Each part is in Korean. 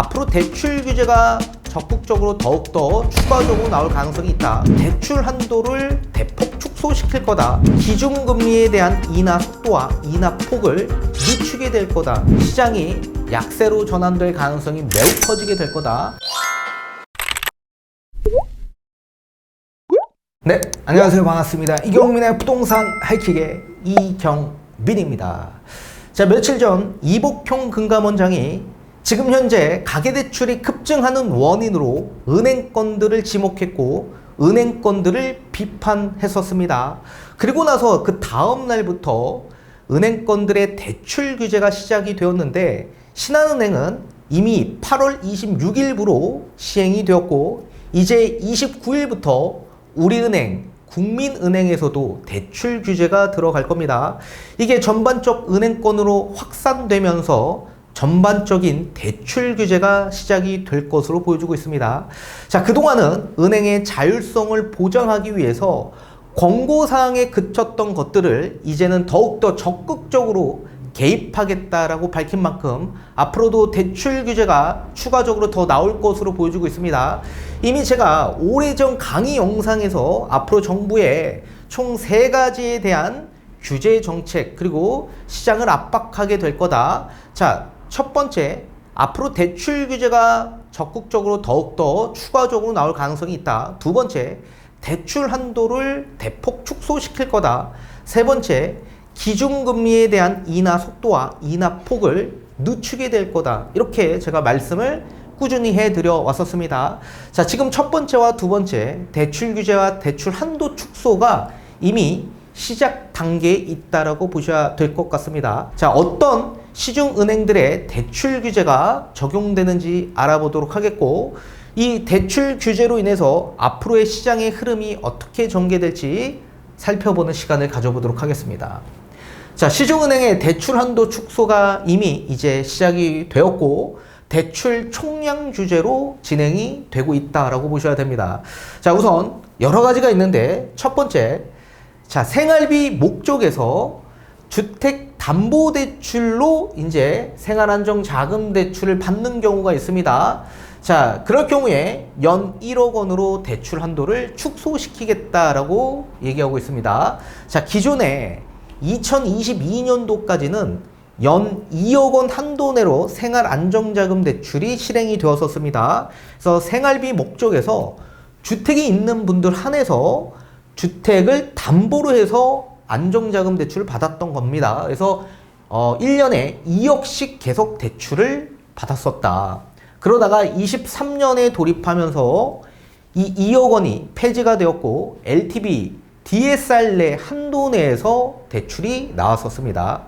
앞으로 대출 규제가 적극적으로 더욱더 추가적으로 나올 가능성이 있다. 대출 한도를 대폭 축소시킬 거다. 기준금리에 대한 인하 속도와 인하 폭을 늦추게 될 거다. 시장이 약세로 전환될 가능성이 매우 커지게 될 거다. 네, 안녕하세요. 반갑습니다. 이경민의 부동산 하이킥의 이경민입니다. 자, 며칠 전 이복형 금감원장이 지금 현재 가계대출이 급증하는 원인으로 은행권들을 지목했고 은행권들을 비판했었습니다. 그리고 나서 그 다음 날부터 은행권들의 대출 규제가 시작이 되었는데 신한은행은 이미 8월 26일부로 시행이 되었고 이제 29일부터 우리은행, 국민은행에서도 대출 규제가 들어갈 겁니다. 이게 전반적 은행권으로 확산되면서 전반적인 대출 규제가 시작이 될 것으로 보여주고 있습니다. 자, 그동안은 은행의 자율성을 보장하기 위해서 권고사항에 그쳤던 것들을 이제는 더욱더 적극적으로 개입하겠다라고 밝힌 만큼 앞으로도 대출 규제가 추가적으로 더 나올 것으로 보여주고 있습니다. 이미 제가 오래전 강의 영상에서 앞으로 정부의 총 세 가지에 대한 규제 정책 그리고 시장을 압박하게 될 거다. 자, 첫 번째 앞으로 대출 규제가 적극적으로 더욱더 추가적으로 나올 가능성이 있다. 두 번째 대출 한도를 대폭 축소시킬 거다. 세 번째 기준금리에 대한 인하 속도와 인하 폭을 늦추게 될 거다. 이렇게 제가 말씀을 꾸준히 해드려 왔었습니다. 자, 지금 첫 번째와 두 번째 대출 규제와 대출 한도 축소가 이미 시작 단계에 있다라고 보셔야 될 것 같습니다. 자, 어떤 시중은행들의 대출 규제가 적용되는지 알아보도록 하겠고, 이 대출 규제로 인해서 앞으로의 시장의 흐름이 어떻게 전개될지 살펴보는 시간을 가져보도록 하겠습니다. 자, 시중은행의 대출 한도 축소가 이미 이제 시작이 되었고, 대출 총량 규제로 진행이 되고 있다라고 보셔야 됩니다. 자, 우선 여러 가지가 있는데, 첫 번째, 자, 생활비 목적에서 주택 담보 대출로 이제 생활 안정 자금 대출을 받는 경우가 있습니다. 자, 그럴 경우에 연 1억 원으로 대출 한도를 축소시키겠다라고 얘기하고 있습니다. 자, 기존에 2022년도까지는 연 2억 원 한도 내로 생활 안정자금 대출이 실행이 되었었습니다. 그래서 생활비 목적에서 주택이 있는 분들 한해서 주택을 담보로 해서 안정자금 대출을 받았던 겁니다. 그래서 어, 1년에 2억씩 계속 대출을 받았었다. 그러다가 23년에 돌입하면서 이 2억 원이 폐지가 되었고 LTV, DSR 내 한도 내에서 대출이 나왔었습니다.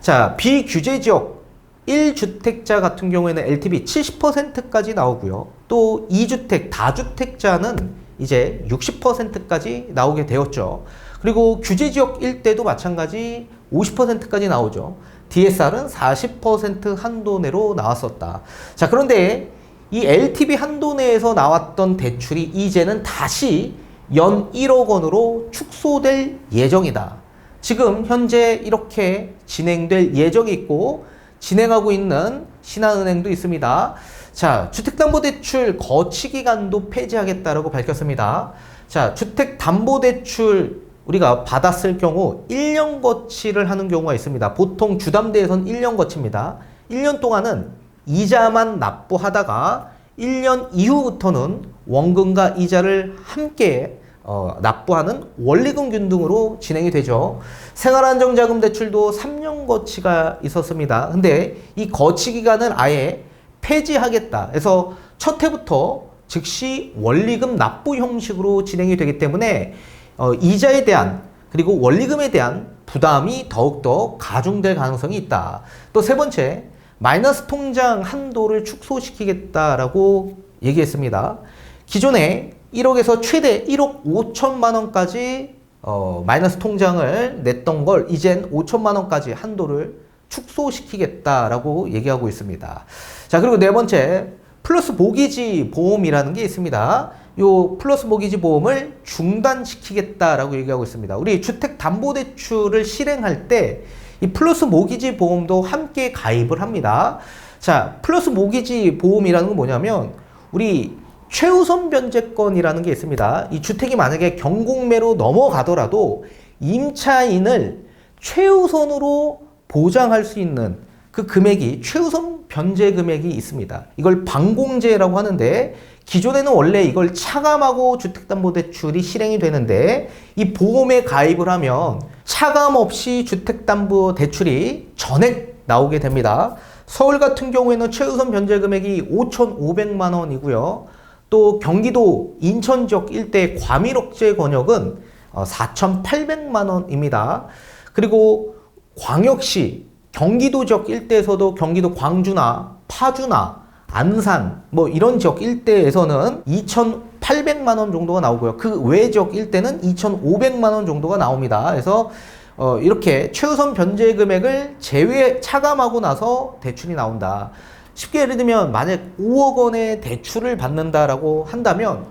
자, 비규제 지역 1주택자 같은 경우에는 LTV 70%까지 나오고요. 또 2주택, 다주택자는 이제 60%까지 나오게 되었죠. 그리고 규제 지역 일대도 마찬가지 50%까지 나오죠. DSR은 40% 한도 내로 나왔었다. 자, 그런데 이 LTV 한도 내에서 나왔던 대출이 이제는 다시 연 1억 원으로 축소될 예정이다. 지금 현재 이렇게 진행될 예정이 있고 진행하고 있는 신한은행도 있습니다. 자, 주택담보대출 거치기간도 폐지하겠다라고 밝혔습니다. 자, 주택담보대출 우리가 받았을 경우 1년 거치를 하는 경우가 있습니다. 보통 주담대에선 1년 거치입니다. 1년 동안은 이자만 납부하다가 1년 이후부터는 원금과 이자를 함께 어, 납부하는 원리금 균등으로 진행이 되죠. 생활안정자금 대출도 3년 거치가 있었습니다. 근데 이 거치 기간을 아예 폐지하겠다. 그래서 첫 해부터 즉시 원리금 납부 형식으로 진행이 되기 때문에 어, 이자에 대한 그리고 원리금에 대한 부담이 더욱더 가중될 가능성이 있다. 또 세 번째, 마이너스 통장 한도를 축소시키겠다라고 얘기했습니다. 기존에 1억에서 최대 1억 5천만 원까지 어, 마이너스 통장을 냈던 걸 이젠 5천만 원까지 한도를 축소시키겠다라고 얘기하고 있습니다. 자, 그리고 네 번째, 플러스 모기지 보험이라는 게 있습니다. 요 플러스 모기지 보험을 중단시키겠다라고 얘기하고 있습니다. 우리 주택 담보 대출을 실행할 때 이 플러스 모기지 보험도 함께 가입을 합니다. 자, 플러스 모기지 보험이라는 건 뭐냐면 우리 최우선 변제권이라는 게 있습니다. 이 주택이 만약에 경공매로 넘어가더라도 임차인을 최우선으로 보장할 수 있는 그 금액이 최우선 변제 금액이 있습니다. 이걸 방공제라고 하는데 기존에는 원래 이걸 차감하고 주택담보대출이 실행이 되는데 이 보험에 가입을 하면 차감 없이 주택담보대출이 전액 나오게 됩니다. 서울 같은 경우에는 최우선 변제 금액이 5,500만 원이고요. 또 경기도 인천 지역 일대 과밀억제 권역은 4,800만 원입니다. 그리고 광역시 경기도 지역 일대에서도 경기도 광주나 파주나 안산 뭐 이런 지역 일대에서는 2,800만 원 정도가 나오고요. 그 외 지역 일대는 2,500만 원 정도가 나옵니다. 그래서 어, 이렇게 최우선 변제 금액을 제외 차감하고 나서 대출이 나온다. 쉽게 예를 들면 만약 5억 원의 대출을 받는다라고 한다면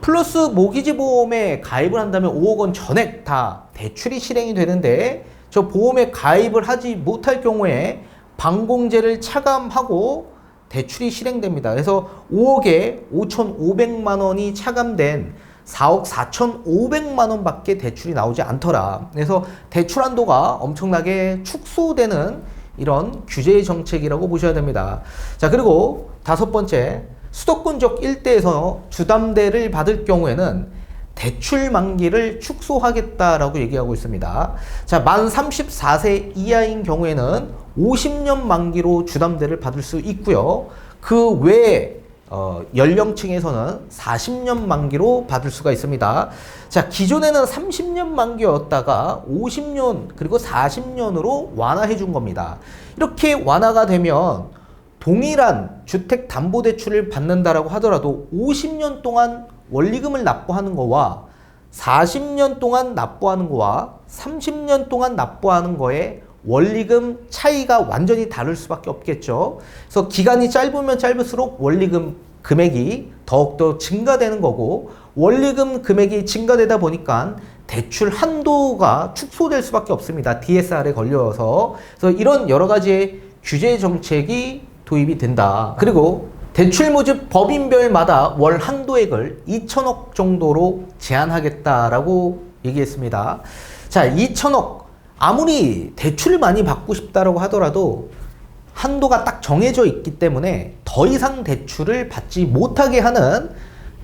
플러스 모기지 보험에 가입을 한다면 5억 원 전액 다 대출이 실행이 되는데 저 보험에 가입을 하지 못할 경우에 방공제를 차감하고 대출이 실행됩니다. 그래서 5억에 5,500만 원이 차감된 4억 4,500만 원밖에 대출이 나오지 않더라. 그래서 대출 한도가 엄청나게 축소되는 이런 규제 정책이라고 보셔야 됩니다. 자, 그리고 다섯 번째, 수도권 적 일대에서 주담대를 받을 경우에는 대출 만기를 축소하겠다라고 얘기하고 있습니다. 자, 만 34세 이하인 경우에는 50년 만기로 주담대를 받을 수 있고요. 그 외에 어, 연령층에서는 40년 만기로 받을 수가 있습니다. 자, 기존에는 30년 만기였다가 50년 그리고 40년으로 완화해 준 겁니다. 이렇게 완화가 되면 동일한 주택 담보 대출을 받는다라고 하더라도 50년 동안 원리금을 납부하는 거와 40년 동안 납부하는 거와 30년 동안 납부하는 거에 원리금 차이가 완전히 다를 수밖에 없겠죠. 그래서 기간이 짧으면 짧을수록 원리금 금액이 더욱더 증가되는 거고 원리금 금액이 증가되다 보니까 대출 한도가 축소될 수밖에 없습니다. DSR에 걸려서. 그래서 이런 여러 가지의 규제 정책이 도입이 된다. 그리고 대출 모집 법인별마다 월 한도액을 2천억 정도로 제한하겠다라고 얘기했습니다. 자, 2천억 아무리 대출을 많이 받고 싶다라고 하더라도 한도가 딱 정해져 있기 때문에 더 이상 대출을 받지 못하게 하는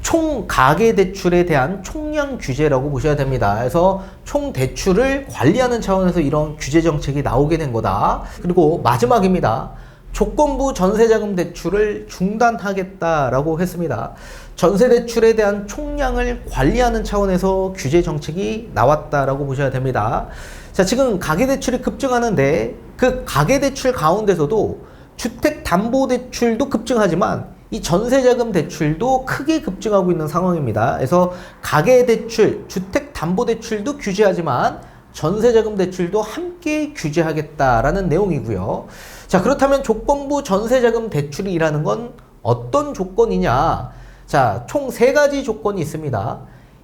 총 가계 대출에 대한 총량 규제라고 보셔야 됩니다. 그래서 총 대출을 관리하는 차원에서 이런 규제 정책이 나오게 된 거다. 그리고 마지막입니다. 조건부 전세자금 대출을 중단하겠다라고 했습니다. 전세 대출에 대한 총량을 관리하는 차원에서 규제 정책이 나왔다라고 보셔야 됩니다. 자, 지금 가계 대출이 급증하는데 그 가계 대출 가운데서도 주택 담보 대출도 급증하지만 이 전세자금 대출도 크게 급증하고 있는 상황입니다. 그래서 가계 대출, 주택 담보 대출도 규제하지만 전세자금 대출도 함께 규제하겠다라는 내용이고요. 자, 그렇다면 조건부 전세자금 대출이라는 건 어떤 조건이냐? 자, 총 세 가지 조건이 있습니다.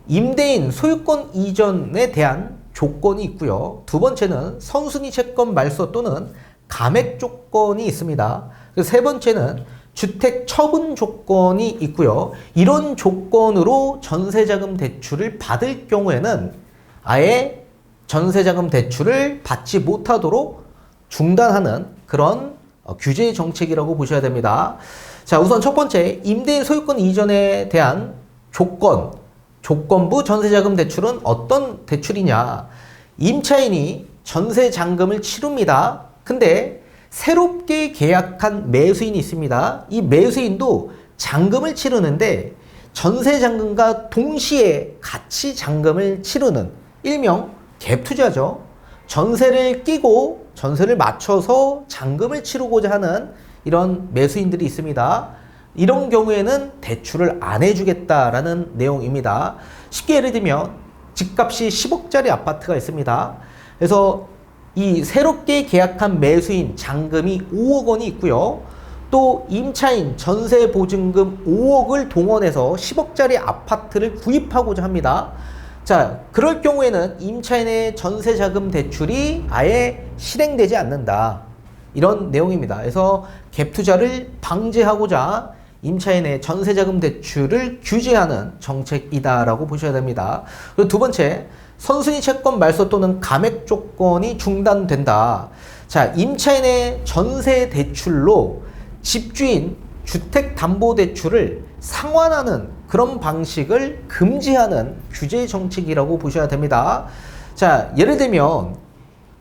임대인 소유권 이전에 대한 조건이 있고요. 두 번째는 선순위 채권 말소 또는 감액 조건이 있습니다. 세 번째는 주택 처분 조건이 있고요. 이런 조건으로 전세자금 대출을 받을 경우에는 아예 전세자금 대출을 받지 못하도록 중단하는 그런 어, 규제 정책이라고 보셔야 됩니다. 자, 우선 첫 번째, 임대인 소유권 이전에 대한 조건, 조건부 전세자금 대출은 어떤 대출이냐? 임차인이 전세 잔금을 치릅니다. 근데 새롭게 계약한 매수인이 있습니다. 이 매수인도 잔금을 치르는데 전세 잔금과 동시에 같이 잔금을 치르는 일명 갭 투자죠. 전세를 끼고 전세를 맞춰서 잔금을 치르고자 하는 이런 매수인들이 있습니다. 이런 경우에는 대출을 안 해주겠다라는 내용입니다. 쉽게 예를 들면 집값이 10억짜리 아파트가 있습니다. 그래서 이 새롭게 계약한 매수인 잔금이 5억 원이 있고요. 또 임차인 전세 보증금 5억을 동원해서 10억짜리 아파트를 구입하고자 합니다. 자, 그럴 경우에는 임차인의 전세 자금 대출이 아예 실행되지 않는다. 이런 내용입니다. 그래서 갭 투자를 방지하고자 임차인의 전세자금 대출을 규제하는 정책이다라고 보셔야 됩니다. 그리고 두 번째, 선순위 채권 말소 또는 감액 조건이 중단된다. 자, 임차인의 전세 대출로 집주인 주택담보대출을 상환하는 그런 방식을 금지하는 규제 정책이라고 보셔야 됩니다. 자, 예를 들면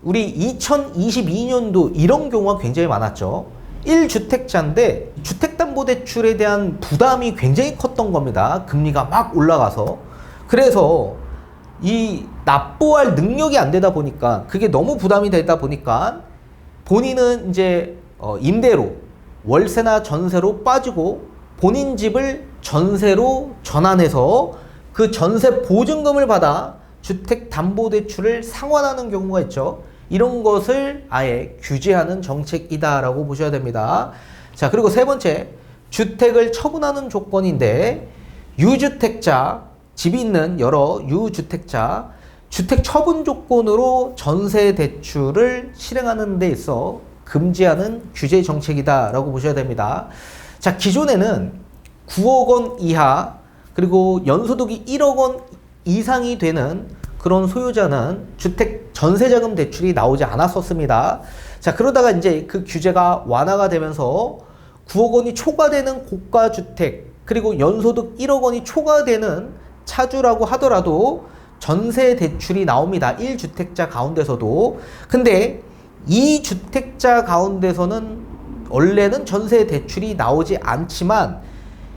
우리 2022년도 이런 경우가 굉장히 많았죠. 1주택자인데 주택담보대출에 대한 부담이 굉장히 컸던 겁니다. 금리가 막 올라가서. 그래서 이 납부할 능력이 안 되다 보니까 그게 너무 부담이 되다 보니까 본인은 이제 어, 임대로 월세나 전세로 빠지고 본인 집을 전세로 전환해서 그 전세 보증금을 받아 주택담보대출을 상환하는 경우가 있죠. 이런 것을 아예 규제하는 정책이다라고 보셔야 됩니다. 자, 그리고 세 번째, 주택을 처분하는 조건인데, 유주택자, 집이 있는 여러 유주택자, 주택 처분 조건으로 전세 대출을 실행하는 데 있어 금지하는 규제 정책이다라고 보셔야 됩니다. 자, 기존에는 9억 원 이하, 그리고 연소득이 1억 원 이상이 되는 그런 소유자는 주택 전세자금 대출이 나오지 않았었습니다. 자, 그러다가 이제 그 규제가 완화가 되면서 9억 원이 초과되는 고가 주택 그리고 연소득 1억 원이 초과되는 차주라고 하더라도 전세 대출이 나옵니다. 1주택자 가운데서도. 근데 2주택자 가운데서는 원래는 전세 대출이 나오지 않지만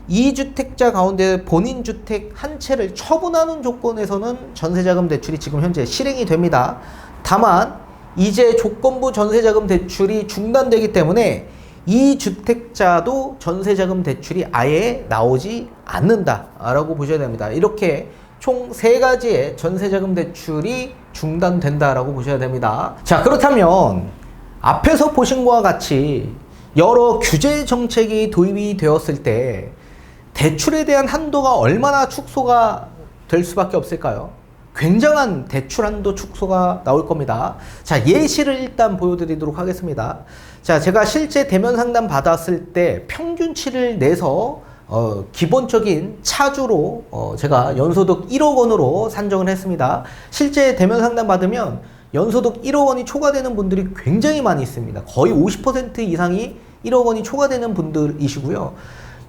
2주택자 가운데 본인 주택 한 채를 처분하는 조건에서는 전세자금 대출이 지금 현재 실행이 됩니다. 다만 이제 조건부 전세자금 대출이 중단되기 때문에 이 주택자도 전세자금 대출이 아예 나오지 않는다라고 보셔야 됩니다. 이렇게 총 세 가지의 전세자금 대출이 중단된다라고 보셔야 됩니다. 자, 그렇다면 앞에서 보신 것과 같이 여러 규제 정책이 도입이 되었을 때 대출에 대한 한도가 얼마나 축소가 될 수밖에 없을까요? 굉장한 대출 한도 축소가 나올 겁니다. 자, 예시를 일단 보여드리도록 하겠습니다. 자, 제가 실제 대면 상담 받았을 때 평균치를 내서 어, 기본적인 차주로 어, 제가 연소득 1억 원으로 산정을 했습니다. 실제 대면 상담 받으면 연소득 1억 원이 초과되는 분들이 굉장히 많이 있습니다. 거의 50% 이상이 1억 원이 초과되는 분들이시고요.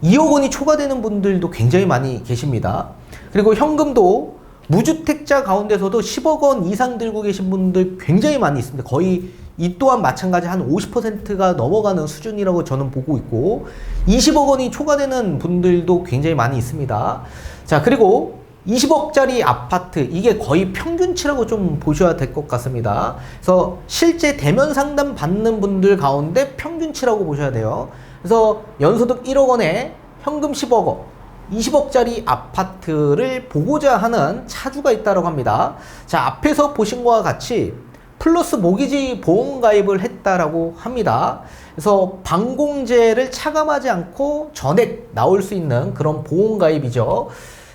2억 원이 초과되는 분들도 굉장히 많이 계십니다. 그리고 현금도 무주택자 가운데서도 10억 원 이상 들고 계신 분들 굉장히 많이 있습니다. 거의 이 또한 마찬가지 한 50%가 넘어가는 수준이라고 저는 보고 있고 20억 원이 초과되는 분들도 굉장히 많이 있습니다. 자, 그리고 20억짜리 아파트 이게 거의 평균치라고 좀 보셔야 될 것 같습니다. 그래서 실제 대면 상담 받는 분들 가운데 평균치라고 보셔야 돼요. 그래서 연소득 1억 원에 현금 10억 원, 20억짜리 아파트를 보고자 하는 차주가 있다고 합니다. 자, 앞에서 보신 것과 같이 플러스 모기지 보험 가입을 했다라고 합니다. 그래서 방공제를 차감하지 않고 전액 나올 수 있는 그런 보험 가입이죠.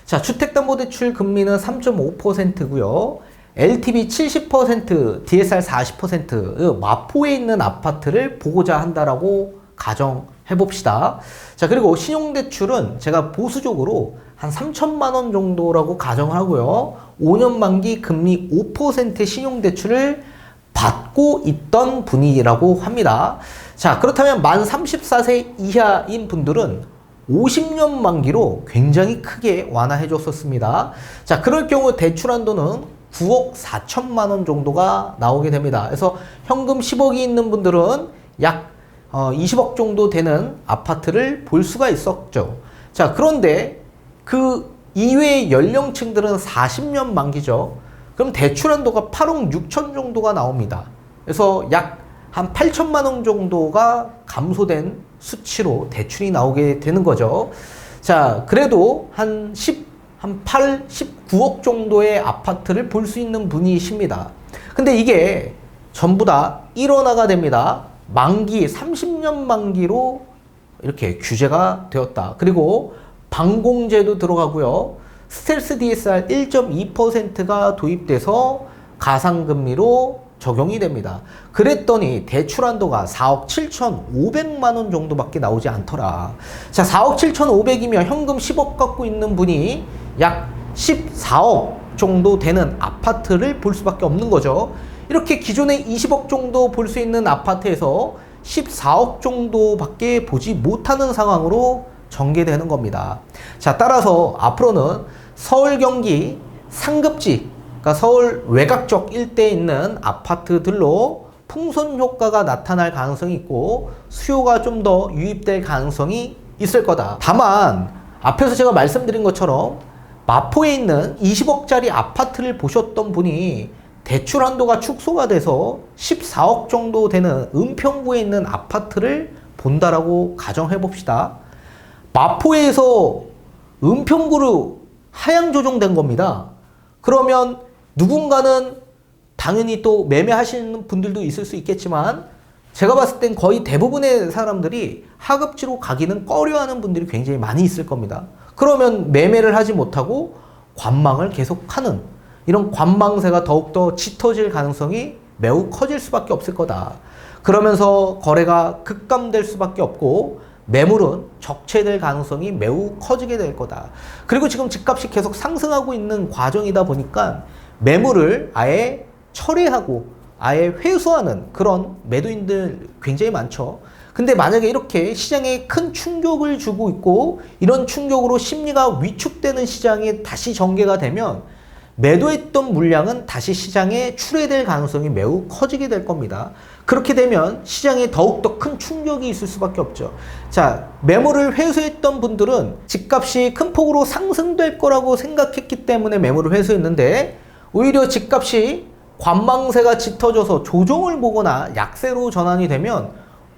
자, 주택담보대출 금리는 3.5%고요. LTV 70%, DSR 40%, 마포에 있는 아파트를 보고자 한다라고 가정해 봅시다. 자, 그리고 신용대출은 제가 보수적으로 한 3천만 원 정도라고 가정하고요. 5년 만기 금리 5% 신용대출을 받고 있던 분이라고 합니다. 자, 그렇다면 만 34세 이하인 분들은 50년 만기로 굉장히 크게 완화해 줬었습니다. 자, 그럴 경우 대출 한도는 9억 4천만 원 정도가 나오게 됩니다. 그래서 현금 10억이 있는 분들은 약 어, 20억 정도 되는 아파트를 볼 수가 있었죠. 자, 그런데 그 이외의 연령층들은 40년 만기죠. 그럼 대출 한도가 8억 6천 정도가 나옵니다. 그래서 약 한 8천만 원 정도가 감소된 수치로 대출이 나오게 되는 거죠. 자, 그래도 한 10, 한 8, 19억 정도의 아파트를 볼 수 있는 분이십니다. 근데 이게 전부 다 1원화가 됩니다. 만기 30년 만기로 이렇게 규제가 되었다. 그리고 방공제도 들어가고요. 스텔스 DSR 1.2%가 도입돼서 가상금리로 적용이 됩니다. 그랬더니 대출 한도가 4억 7,500만 원 정도밖에 나오지 않더라. 자, 4억 7,500이면 현금 10억 갖고 있는 분이 약 14억 정도 되는 아파트를 볼 수밖에 없는 거죠. 이렇게 기존에 20억 정도 볼 수 있는 아파트에서 14억 정도밖에 보지 못하는 상황으로 전개되는 겁니다. 자, 따라서 앞으로는 서울 경기 상급지, 그러니까 서울 외곽적 일대에 있는 아파트들로 풍선 효과가 나타날 가능성이 있고 수요가 좀 더 유입될 가능성이 있을 거다. 다만 앞에서 제가 말씀드린 것처럼 마포에 있는 20억짜리 아파트를 보셨던 분이 대출 한도가 축소가 돼서 14억 정도 되는 은평구에 있는 아파트를 본다라고 가정해 봅시다. 마포에서 은평구로 하향 조정된 겁니다. 그러면 누군가는 당연히 또 매매하시는 분들도 있을 수 있겠지만 제가 봤을 땐 거의 대부분의 사람들이 하급지로 가기는 꺼려하는 분들이 굉장히 많이 있을 겁니다. 그러면 매매를 하지 못하고 관망을 계속하는 이런 관망세가 더욱더 짙어질 가능성이 매우 커질 수밖에 없을 거다. 그러면서 거래가 급감될 수밖에 없고 매물은 적체될 가능성이 매우 커지게 될 거다. 그리고 지금 집값이 계속 상승하고 있는 과정이다 보니까 매물을 아예 철회하고 아예 회수하는 그런 매도인들 굉장히 많죠. 근데 만약에 이렇게 시장에 큰 충격을 주고 있고 이런 충격으로 심리가 위축되는 시장이 다시 전개가 되면 매도했던 물량은 다시 시장에 출회될 가능성이 매우 커지게 될 겁니다. 그렇게 되면 시장에 더욱더 큰 충격이 있을 수밖에 없죠. 자, 매물을 회수했던 분들은 집값이 큰 폭으로 상승될 거라고 생각했기 때문에 매물을 회수했는데 오히려 집값이 관망세가 짙어져서 조정을 보거나 약세로 전환이 되면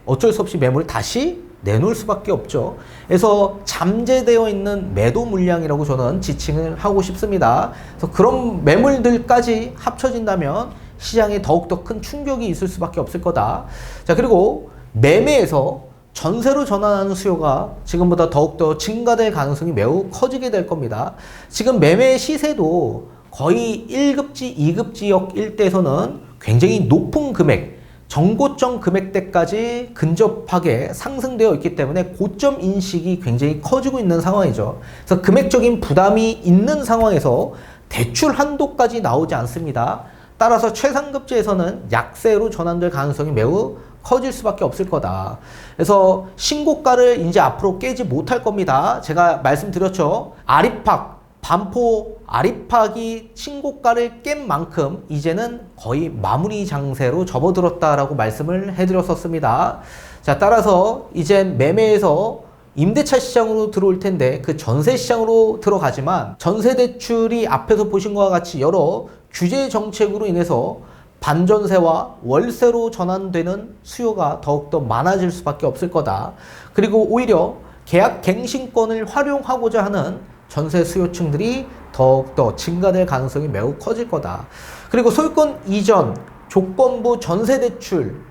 어쩔 수 없이 매물을 다시 내놓을 수밖에 없죠. 그래서 잠재되어 있는 매도 물량이라고 저는 지칭을 하고 싶습니다. 그래서 그런 매물들까지 합쳐진다면 시장에 더욱더 큰 충격이 있을 수밖에 없을 거다. 자, 그리고 매매에서 전세로 전환하는 수요가 지금보다 더욱더 증가될 가능성이 매우 커지게 될 겁니다. 지금 매매 시세도 거의 1급지, 2급 지역 일대에서는 굉장히 높은 금액, 정고점 금액대까지 근접하게 상승되어 있기 때문에 고점 인식이 굉장히 커지고 있는 상황이죠. 그래서 금액적인 부담이 있는 상황에서 대출 한도까지 나오지 않습니다. 따라서 최상급지에서는 약세로 전환될 가능성이 매우 커질 수밖에 없을 거다. 그래서 신고가를 이제 앞으로 깨지 못할 겁니다. 제가 말씀드렸죠. 아리팍, 반포 아리팍이 신고가를 깬 만큼 이제는 거의 마무리 장세로 접어들었다라고 말씀을 해드렸었습니다. 자, 따라서 이제 매매에서 임대차 시장으로 들어올 텐데 그 전세 시장으로 들어가지만 전세 대출이 앞에서 보신 것과 같이 여러 규제 정책으로 인해서 반전세와 월세로 전환되는 수요가 더욱더 많아질 수밖에 없을 거다. 그리고 오히려 계약 갱신권을 활용하고자 하는 전세 수요층들이 더욱더 증가될 가능성이 매우 커질 거다. 그리고 소유권 이전, 조건부 전세 대출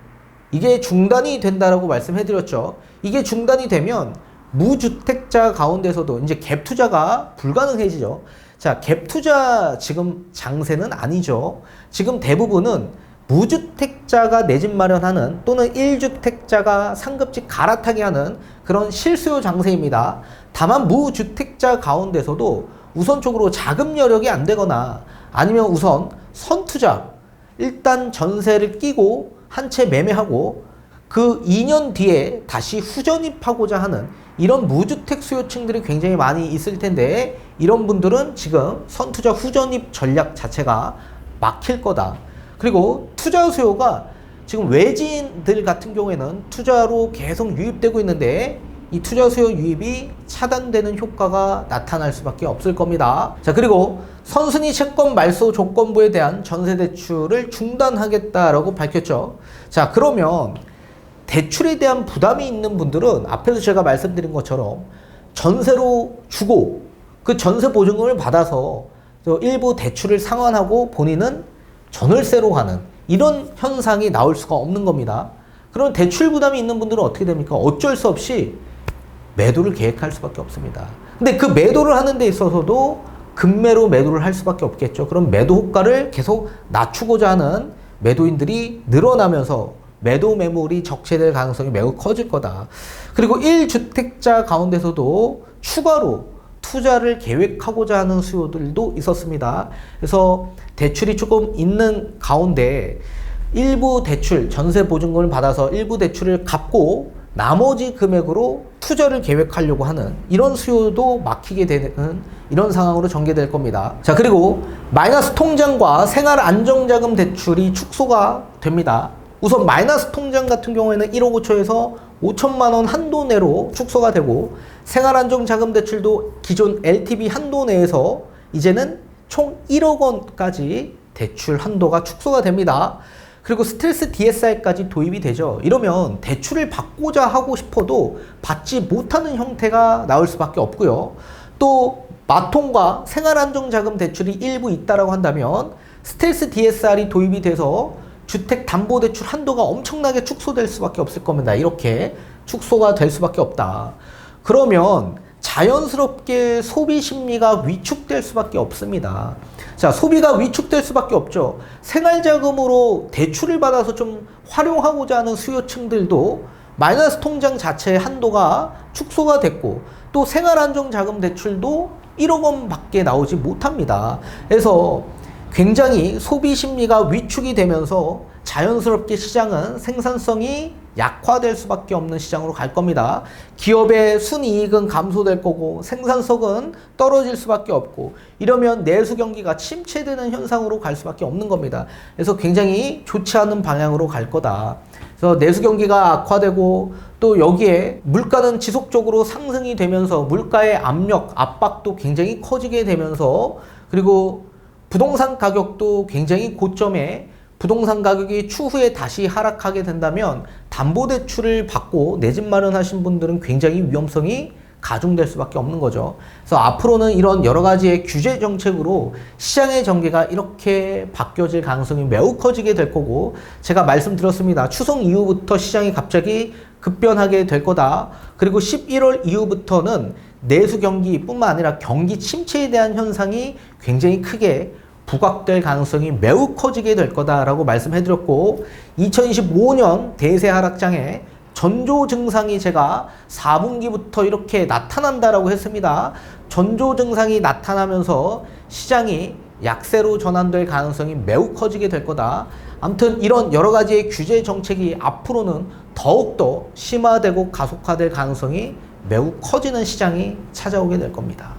이게 중단이 된다라고 말씀해 드렸죠. 이게 중단이 되면 무주택자 가운데서도 이제 갭 투자가 불가능해지죠. 자, 갭 투자 지금 장세는 아니죠. 지금 대부분은 무주택자가 내 집 마련하는 또는 1주택자가 상급지 갈아타게 하는 그런 실수요 장세입니다. 다만 무주택자 가운데서도 우선적으로 자금 여력이 안 되거나 아니면 우선 선투자 일단 전세를 끼고 한 채 매매하고 그 2년 뒤에 다시 후전입하고자 하는 이런 무주택 수요층들이 굉장히 많이 있을 텐데 이런 분들은 지금 선투자 후전입 전략 자체가 막힐 거다. 그리고 투자 수요가 지금 외지인들 같은 경우에는 투자로 계속 유입되고 있는데 이 투자 수요 유입이 차단되는 효과가 나타날 수밖에 없을 겁니다. 자, 그리고 선순위 채권 말소 조건부에 대한 전세 대출을 중단하겠다라고 밝혔죠. 자, 그러면 대출에 대한 부담이 있는 분들은 앞에서 제가 말씀드린 것처럼 전세로 주고 그 전세 보증금을 받아서 일부 대출을 상환하고 본인은 전월세로 가는 이런 현상이 나올 수가 없는 겁니다. 그럼 대출 부담이 있는 분들은 어떻게 됩니까? 어쩔 수 없이 매도를 계획할 수밖에 없습니다. 근데 그 매도를 하는 데 있어서도 급매로 매도를 할 수밖에 없겠죠. 그럼 매도 호가를 계속 낮추고자 하는 매도인들이 늘어나면서 매도 매물이 적체될 가능성이 매우 커질 거다. 그리고 1주택자 가운데서도 추가로 투자를 계획하고자 하는 수요들도 있었습니다. 그래서 대출이 조금 있는 가운데 일부 대출, 전세 보증금을 받아서 일부 대출을 갚고 나머지 금액으로 투자를 계획하려고 하는 이런 수요도 막히게 되는 이런 상황으로 전개될 겁니다. 자, 그리고 마이너스 통장과 생활 안정자금 대출이 축소가 됩니다. 우선 마이너스 통장 같은 경우에는 1억 5초에서 5천만 원 한도 내로 축소가 되고 생활 안정 자금 대출도 기존 LTV 한도 내에서 이제는 총 1억 원까지 대출 한도가 축소가 됩니다. 그리고 스트레스 DSR까지 도입이 되죠. 이러면 대출을 받고자 하고 싶어도 받지 못하는 형태가 나올 수밖에 없고요. 또 마통과 생활안정자금 대출이 일부 있다라고 한다면 스트레스 DSR이 도입이 돼서 주택 담보 대출 한도가 엄청나게 축소될 수밖에 없을 겁니다. 이렇게 축소가 될 수밖에 없다. 그러면 자연스럽게 소비 심리가 위축될 수밖에 없습니다. 자, 소비가 위축될 수밖에 없죠. 생활자금으로 대출을 받아서 좀 활용하고자 하는 수요층들도 마이너스 통장 자체의 한도가 축소가 됐고 또 생활안정자금 대출도 1억 원 밖에 나오지 못합니다. 그래서 굉장히 소비 심리가 위축이 되면서 자연스럽게 시장은 생산성이 약화될 수밖에 없는 시장으로 갈 겁니다. 기업의 순이익은 감소될 거고 생산성은 떨어질 수밖에 없고 이러면 내수 경기가 침체되는 현상으로 갈 수밖에 없는 겁니다. 그래서 굉장히 좋지 않은 방향으로 갈 거다. 그래서 내수 경기가 악화되고 또 여기에 물가는 지속적으로 상승이 되면서 물가의 압력, 압박도 굉장히 커지게 되면서 그리고 부동산 가격도 굉장히 고점에 부동산 가격이 추후에 다시 하락하게 된다면 담보대출을 받고 내 집 마련하신 분들은 굉장히 위험성이 가중될 수밖에 없는 거죠. 그래서 앞으로는 이런 여러 가지의 규제 정책으로 시장의 전개가 이렇게 바뀌어질 가능성이 매우 커지게 될 거고 제가 말씀드렸습니다. 추석 이후부터 시장이 갑자기 급변하게 될 거다. 그리고 11월 이후부터는 내수 경기뿐만 아니라 경기 침체에 대한 현상이 굉장히 크게 부각될 가능성이 매우 커지게 될 거다라고 말씀해 드렸고 2025년 대세 하락장에 전조 증상이 제가 4분기부터 이렇게 나타난다라고 했습니다. 전조 증상이 나타나면서 시장이 약세로 전환될 가능성이 매우 커지게 될 거다. 아무튼 이런 여러 가지의 규제 정책이 앞으로는 더욱더 심화되고 가속화될 가능성이 매우 커지는 시장이 찾아오게 될 겁니다.